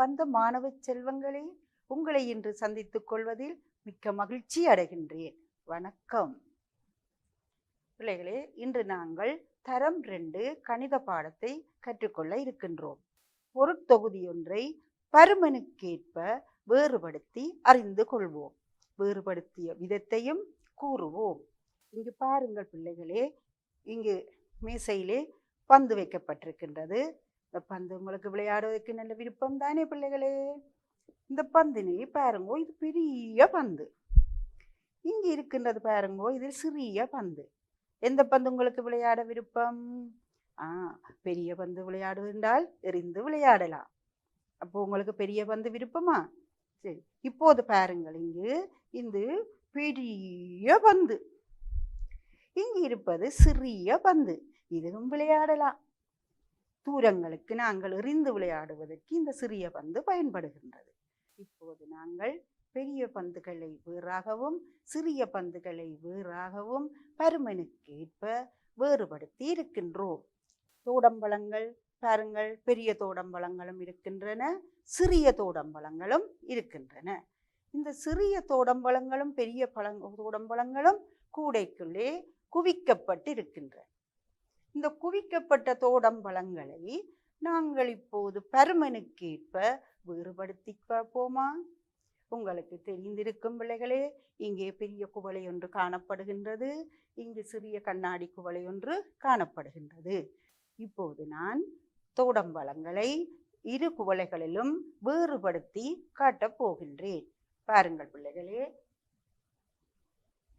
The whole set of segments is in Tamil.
அன்பார்ந்த மாணவ செல்வங்களே உங்களை இன்று சந்தித்துக் கொள்வதில் மிக்க மகிழ்ச்சி அடைகின்றேன். வணக்கம். பிள்ளைகளே இன்று நாங்கள் தரம் ரெண்டு கணித பாடத்தை கற்றுக்கொள்ள இருக்கின்றோம். பொருட்தொகுதியொன்றை பருமனுக்கேற்ப வேறுபடுத்தி அறிந்து கொள்வோம். வேறுபடுத்திய விதத்தையும் கூறுவோம். இங்கு பாருங்கள் பிள்ளைகளே இங்கு மேசையிலே பந்து வைக்கப்பட்டிருக்கின்றது. இந்த பந்து உங்களுக்கு விளையாடுவதற்கு நல்ல விருப்பம் தானே பிள்ளைகளே? இந்த பந்தினை பாருங்கோ இது பெரிய பந்து. இங்க இருக்கின்றது பாருங்கோ இது சிறிய பந்து. எந்த பந்து உங்களுக்கு விளையாட விருப்பம்? ஆ பெரிய பந்து விளையாடுவென்றால் எறிந்து விளையாடலாம். அப்போ உங்களுக்கு பெரிய பந்து விருப்பமா? சரி இப்போது பாருங்கள் இங்கு இந்த பெரிய பந்து. இங்கு இருப்பது சிறிய பந்து. இதுவும் விளையாடலாம். தூரங்களுக்கு நாங்கள் எறிந்து விளையாடுவதற்கு இந்த சிறிய பந்து பயன்படுகின்றது. இப்போது நாங்கள் பெரிய பந்துகளை வேறாகவும் சிறிய பந்துகளை வேறாகவும் பருமனுக்கு ஏற்ப வேறுபடுத்தி இருக்கின்றோம். தோடம்பழங்கள் பாருங்கள் பெரிய தோடம்பழங்களும் இருக்கின்றன சிறிய தோடம்பழங்களும் இருக்கின்றன. இந்த சிறிய தோடம்பழங்களும் பெரிய பழங் தோடம்பழங்களும் கூடைக்குள்ளே குவிக்கப்பட்டு இருக்கின்றன இந்த குவிக்கப்பட்ட தோடம்பழங்களை நாங்கள் இப்போது பருமனுக்கேற்ப வேறுபடுத்தி பார்ப்போமா? உங்களுக்கு தெரிந்திருக்கும் பிள்ளைகளே இங்கே பெரிய குவளை ஒன்று காணப்படுகின்றது. இங்கு சிறிய கண்ணாடி குவளை ஒன்று காணப்படுகின்றது. இப்போது நான் தோடம்பழங்களை இரு குவளைகளிலும் வேறுபடுத்தி காட்டப் போகின்றேன். பாருங்கள் பிள்ளைகளே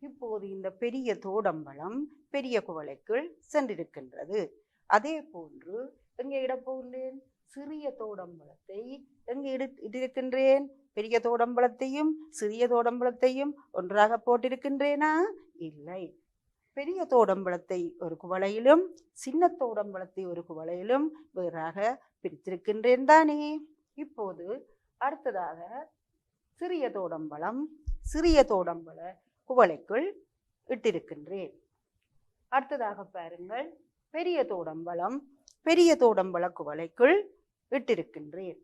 இப்போது இந்த பெரிய தோடம்பலம் பெரிய குவளைக்குள் சென்றிருக்கின்றது. அதே போன்று எங்கே இடப்போகின்றேன் சிறிய தோடம்பலத்தை எங்கே இடு இட்டிருக்கின்றேன்? பெரிய தோடம்பலத்தையும் சிறிய தோடம்பலத்தையும் ஒன்றாக போட்டிருக்கின்றேனா? இல்லை. பெரிய தோடம்பழத்தை ஒரு குவளையிலும் சின்ன தோடம்பலத்தை ஒரு குவளையிலும் வேறாக பிரித்திருக்கின்றேன் தானே? இப்போது அடுத்ததாக சிறிய தோடம்பலம் சிறிய தோடம்பல குவளைக்குள் இட்டிருக்கின்றேன். அடுத்ததாக பாருங்கள். பெரிய தோடம்பளம் பெரிய தோடம்பள குவளைக்குள் இட்டிருக்கின்றேன்.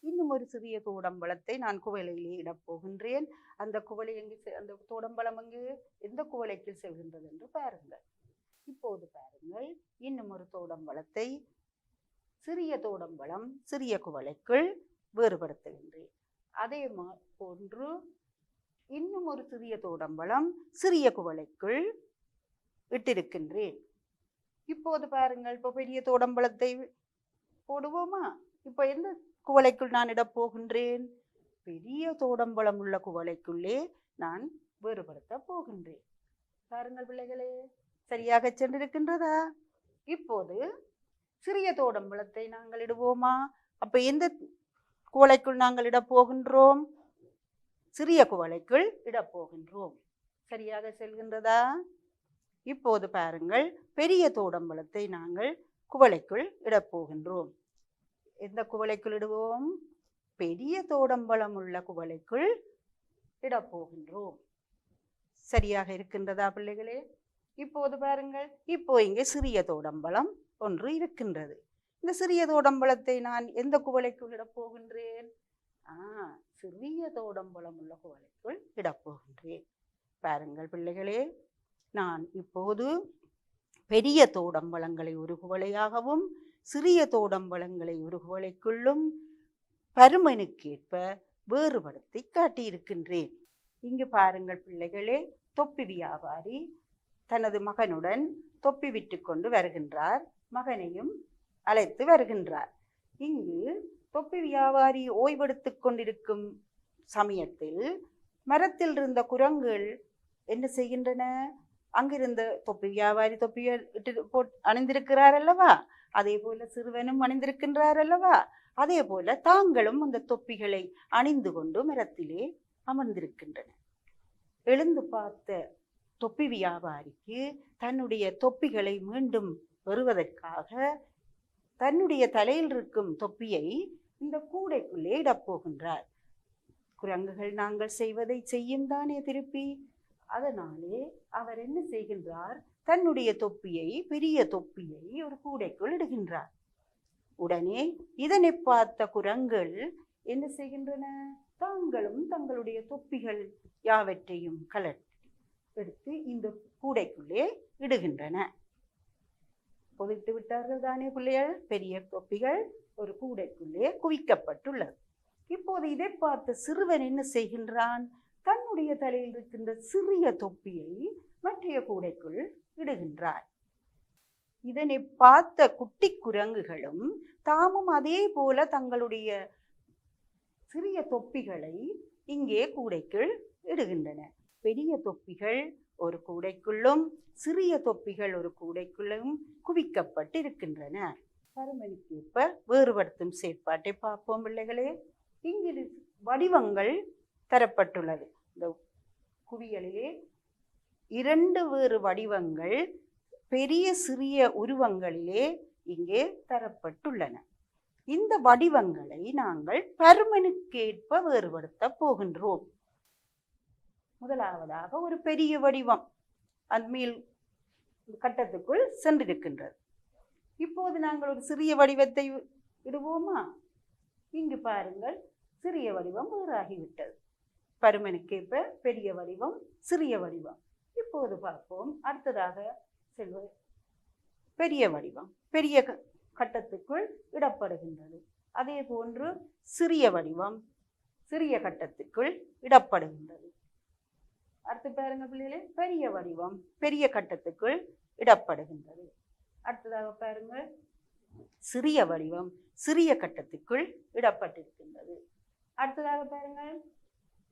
இன்னும் ஒரு சிறிய தோடம்பளத்தை நான் குவளையிலே இடப்போகின்றேன் அந்த குவளை எங்கு செ- அந்த தோடம்பளம் அங்கு எந்த குவளைக்கு செல்கின்றது என்று பாருங்கள். இப்போது பாருங்கள். இன்னும் ஒரு தோடம்பளத்தை சிறிய தோடம்பளம் சிறிய குவளைக்குள் வேறுபடுத்துகின்றேன். அதே மா போன்று இன்னும் ஒரு சிறிய தோடம்பளம் சிறிய குவளைக்குள் இட்டிருக்கின்றேன். இப்போது பாருங்கள் இப்போ பெரிய தோடம்பளத்தை போடுவோமா? இப்போ எந்த குவளைக்குள் நான் இடப் போகின்றேன்? பெரிய தோடம்பளம் உள்ள குவளைக்குள்ளே நான் வேறுபடுத்த போகின்றேன். பாருங்கள் பிள்ளைகளே சரியாக சென்றிருக்கின்றதா? இப்போது சிறிய தோடம்பளத்தை நாங்கள் இடுவோமா? அப்போ எந்த குவளைக்குள் நாங்கள் இடப் போகின்றோம்? சிறிய குவளைக்குள் இடப் போகின்றோம் சரியாக செல்கின்றதா? இப்போது பாருங்கள் பெரிய தோடம்பழத்தை நாங்கள் குவளைக்குள் இடப் போகின்றோம் எந்த குவளைக்குள் இடுவோம்? பெரிய தோடம்பழம் உள்ள குவளைக்குள் இடப்போகின்றோம். சரியாக இருக்கின்றதா பிள்ளைகளே? இப்போது பாருங்கள் இப்போ இங்கே சிறிய தோடம்பழம் ஒன்று இருக்கின்றது. இந்த சிறிய தோடம்பழத்தை நான் எந்த குவளைக்குள் இடப் போகின்றேன் சிறிய தோடம்பலம் உள்ள கோலைக்குள் இடப்போகின்றேன் பாருங்கள் பிள்ளைகளே நான் இப்போது பெரிய தோடம்பளங்களை ஒரு குவளையாகவும் சிறிய தோடம்பளங்களை ஒரு குவளைக்குள்ளும் பருமனுக்கேற்ப வேறுபடுத்தி காட்டியிருக்கின்றேன். இங்கு பாருங்கள் பிள்ளைகளே தொப்பி வியாபாரி தனது மகனுடன் தொப்பி விட்டு கொண்டு வருகின்றார் மகனையும் அழைத்து வருகின்றார். இங்கு தொப்பி வியாபாரி ஓய்வெடுத்து கொண்டிருக்கும் சமயத்தில் மரத்தில் இருந்த குரங்குகள் என்ன செய்கின்றன? அங்கிருந்த தொப்பி வியாபாரி தொப்பி இட்டு போட் அணிந்திருக்கிறார் அல்லவா? அதே போல சிறுவனும் அணிந்திருக்கின்றார் அல்லவா? அதே போல தாங்களும் அந்த தொப்பிகளை அணிந்து கொண்டு மரத்திலே அமர்ந்திருக்கின்றன எழுந்து பார்த்த தொப்பி வியாபாரிக்கு தன்னுடைய தொப்பிகளை மீண்டும் பெறுவதற்காக தன்னுடைய தலையில் இருக்கும் தொப்பியை இந்த கூடைக்குள்ளே இடப் போகின்றார். குரங்குகள் நாங்கள் செய்வதை செய்யும் தானே திருப்பி. அதனாலே அவர் என்ன செய்கின்றார்? தன்னுடைய தொப்பியை பெரிய தொப்பியை ஒரு கூடைக்குள் இடுகின்றார். உடனே இதனை பார்த்த குரங்குகள் என்ன செய்கின்றன? தாங்களும் தங்களுடைய தொப்பிகள் யாவற்றையும் கலர் எடுத்து இந்த கூடைக்குள்ளே இடுகின்றன. பொதித்து விட்டார்கள் தானே பிள்ளைகள்? பெரிய தொப்பிகள் ஒரு கூடைக்குள்ளே குவிக்கப்பட்டுள்ளது. இப்போது இதை பார்த்த சிறுவன் என்ன செய்கின்றான்? தன்னுடைய தலையில் இருக்கின்ற சிறிய தொப்பியை மற்றைய கூடைக்குள் இடுகின்றான். இதனை பார்த்த குட்டி குரங்குகளும் தாமும் அதே போல தங்களுடைய சிறிய தொப்பிகளை இங்கே கூடைக்குள் இடுகின்றன. பெரிய தொப்பிகள் ஒரு கூடைக்குள்ளும் சிறிய தொப்பிகள் ஒரு கூடைக்குள்ளும் குவிக்கப்பட்டு இருக்கின்றன பருமனுக்கேற்ப வேறுபடுத்தும் செயற்பாட்டை பார்ப்போம் பிள்ளைகளே. இங்கு வடிவங்கள் தரப்பட்டுள்ளது. இந்த குவியலிலே இரண்டு வேறு வடிவங்கள் பெரிய சிறிய உருவங்களிலே இங்கே தரப்பட்டுள்ளன. இந்த வடிவங்களை நாங்கள் பருமனுக்கேற்ப வேறுபடுத்த போகின்றோம். முதலாவதாக ஒரு பெரிய வடிவம் அண்மையில் கட்டத்துக்குள் சென்றிருக்கின்றது. இப்போது நாங்கள் ஒரு சிறிய வடிவத்தை இடுவோமா இங்கு பாருங்கள் சிறிய வடிவம் வேறாகிவிட்டது. பருமனுக்கேற்ப பெரிய வடிவம் சிறிய வடிவம். இப்போது பார்ப்போம் அடுத்ததாக செல்வது. பெரிய வடிவம் பெரிய கட்டத்துக்குள் இடப்படுகின்றது. அதே போன்று சிறிய வடிவம் சிறிய கட்டத்துக்குள் இடப்படுகின்றது. அடுத்து பாருங்க பிள்ளைகளே பெரிய வடிவம் பெரிய கட்டத்துக்குள் இடப்படுகின்றது. அடுத்ததாக பாருங்கள் சிறிய வடிவம் சிறிய கட்டத்துக்குள் இடப்பட்டிருக்கின்றது. அடுத்ததாக பாருங்கள்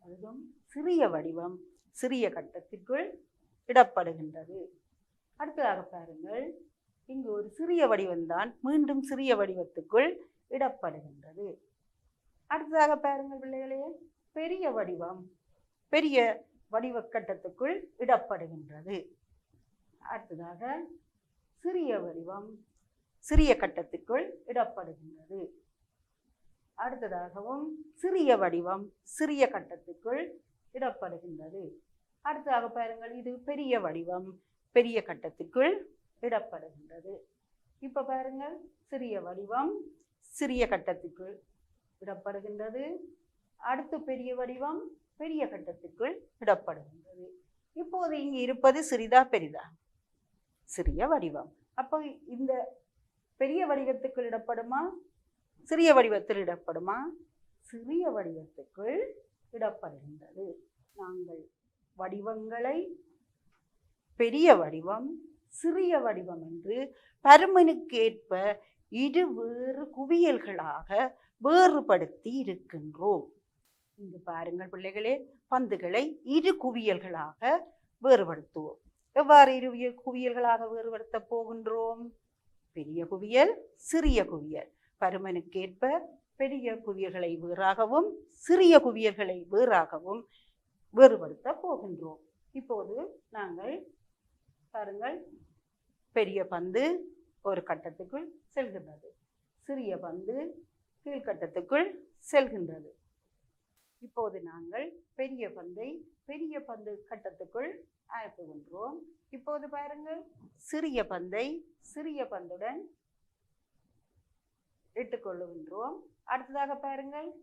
அதுவும் சிறிய வடிவம் சிறிய கட்டத்திற்குள் இடப்படுகின்றது. அடுத்ததாக பாருங்கள். இங்கு ஒரு சிறிய வடிவம்தான் மீண்டும் சிறிய வடிவத்துக்குள் இடப்படுகின்றது. அடுத்ததாக பாருங்கள் பிள்ளைகளே. பெரிய வடிவம் பெரிய வடிவ கட்டத்துக்குள் இடப்படுகின்றது. அடுத்ததாக சிறிய வடிவம் சிறிய கட்டத்துக்குள் இடப்படுகின்றது. அடுத்ததாகவும் சிறிய வடிவம் சிறிய கட்டத்துக்குள் இடப்படுகின்றது. அடுத்ததாக பாருங்கள் இது பெரிய வடிவம் பெரிய கட்டத்துக்குள் இடப்படுகின்றது. இப்போ பாருங்கள் சிறிய வடிவம் சிறிய கட்டத்துக்குள் இடப்படுகின்றது. அடுத்து பெரிய வடிவம் பெரிய கட்டத்துக்குள் இடப்படுகின்றது. இப்போது இங்கு இருப்பது சிறிதா பெரிதா? சிறிய வடிவம். அப்போ இந்த பெரிய வடிவத்துக்குள் இடப்படுமா? சிறிய வடிவத்தில் இடப்படுமா? சிறிய வடிவத்துக்குள் இடப்படுகின்றது. நாங்கள் வடிவங்களை பெரிய வடிவம் சிறிய வடிவம் என்று பருமனுக்கேற்ப இரு வேறு குவியல்களாக வேறுபடுத்தி இருக்கின்றோம். இங்கு பாருங்கள் பிள்ளைகளே பந்துகளை இரு குவியல்களாக வேறுபடுத்துவோம். எவ்வாறு இரு குவியல்களாக வேறுபடுத்த போகின்றோம்? பெரிய குவியல் சிறிய குவியல். பருமனுக்கேற்ப பெரிய குவியல்களை வேறாகவும் சிறிய குவியல்களை வேறாகவும் வேறுபடுத்த போகின்றோம். இப்போது நாங்கள் பாருங்கள். பெரிய பந்து ஒரு கட்டத்துக்குள் செல்கின்றது. சிறிய பந்து கீழ்கட்டத்துக்குள் செல்கின்றது. இப்போது நாங்கள் பெரிய பந்தை பெரிய பந்து கட்டத்துக்குள் அனுப்புகின்றோம் இப்போது பாருங்கள். சிறிய பந்தை சிறிய பந்துடன் இட்டுக்கொள்ளுகின்றோம் அடுத்ததாக பாருங்கள்.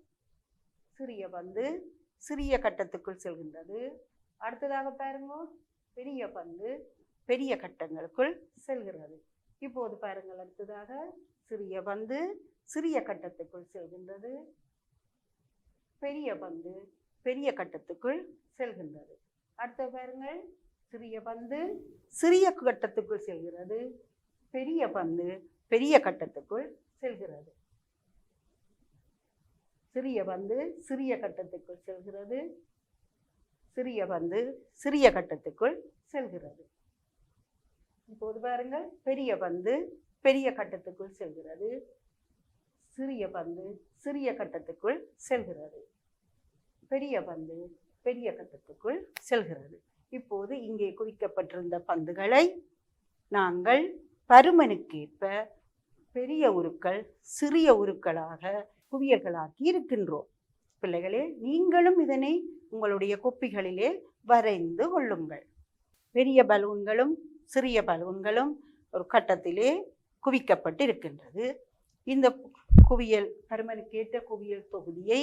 சிறிய பந்து சிறிய கட்டத்துக்குள் செல்கின்றது. அடுத்ததாக பாருங்க. பெரிய பந்து பெரிய கட்டங்களுக்குள் செல்கிறது. இப்போது பாருங்கள். அடுத்ததாக சிறிய பந்து சிறிய கட்டத்துக்குள் செல்கின்றது. பெரிய பந்து பெரிய கட்டத்துக்குள் செல்கின்றது. அடுத்த பாருங்கள். சிறிய பந்து சிறிய கட்டத்துக்குள் செல்கிறது. பெரிய பந்து பெரிய கட்டத்துக்குள் செல்கிறது. சிறிய பந்து சிறிய கட்டத்துக்குள் செல்கிறது. சிறிய பந்து சிறிய கட்டத்துக்குள் செல்கிறது. இப்போது பாருங்கள். பெரிய பந்து பெரிய கட்டத்துக்குள் செல்கிறது. சிறிய பந்து சிறிய கட்டத்துக்குள் செல்கிறது. பெரிய பந்து பெரிய கட்டத்துக்குள் செல்கிறது. இப்போது இங்கே குவிக்கப்பட்டிருந்த பந்துகளை நாங்கள் பருமனுக்கேற்ப பெரிய உருக்கள் சிறிய உருக்களாக குவியல்களாக்கி இருக்கின்றோம். பிள்ளைகளே நீங்களும் இதனை உங்களுடைய குப்பிகளிலே வரைந்து கொள்ளுங்கள். பெரிய பலூன்களும் சிறிய பலூன்களும் ஒரு கட்டத்திலே குவிக்கப்பட்டு இருக்கின்றது இந்த குவியல் பருமனுக்கேற்ற குவியல் தொகுதியை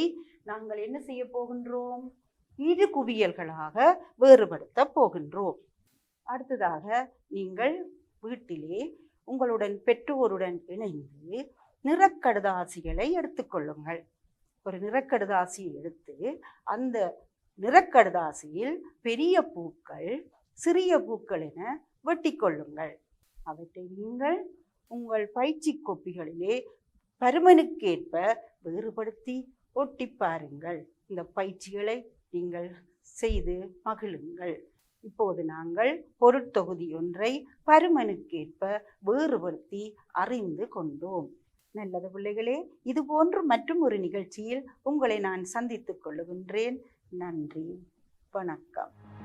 நாங்கள் என்ன செய்ய போகின்றோம்? இரு குவியல்களாக வேறுபடுத்த போகின்றோம். அடுத்ததாக நீங்கள் வீட்டிலே உங்களுடன் பெற்றோருடன் இணைந்து நிறக்கடுதாசிகளை எடுத்துக்கொள்ளுங்கள் ஒரு நிறக்கடுதாசியை எடுத்து அந்த நிறக்கடுதாசியில் பெரிய பூக்கள் சிறிய பூக்கள் என வெட்டி கொள்ளுங்கள். அவற்றை நீங்கள் உங்கள் பயிற்சி கோப்பிகளிலே பருமனுக்கேற்ப வேறுபடுத்தி ஒட்டி பாருங்கள். இந்த பயிற்சிகளை நீங்கள் செய்து மகிழுங்கள். இப்போது நாங்கள் பொருட்தொகுதி ஒன்றை பருமனுக்கேற்ப வேறுபடுத்தி அறிந்து கொண்டோம். நல்லது பிள்ளைகளே இது போன்று மற்றும் ஒரு நிகழ்ச்சியில் உங்களை நான் சந்தித்துக் கொள்ளுகின்றேன். நன்றி. வணக்கம்.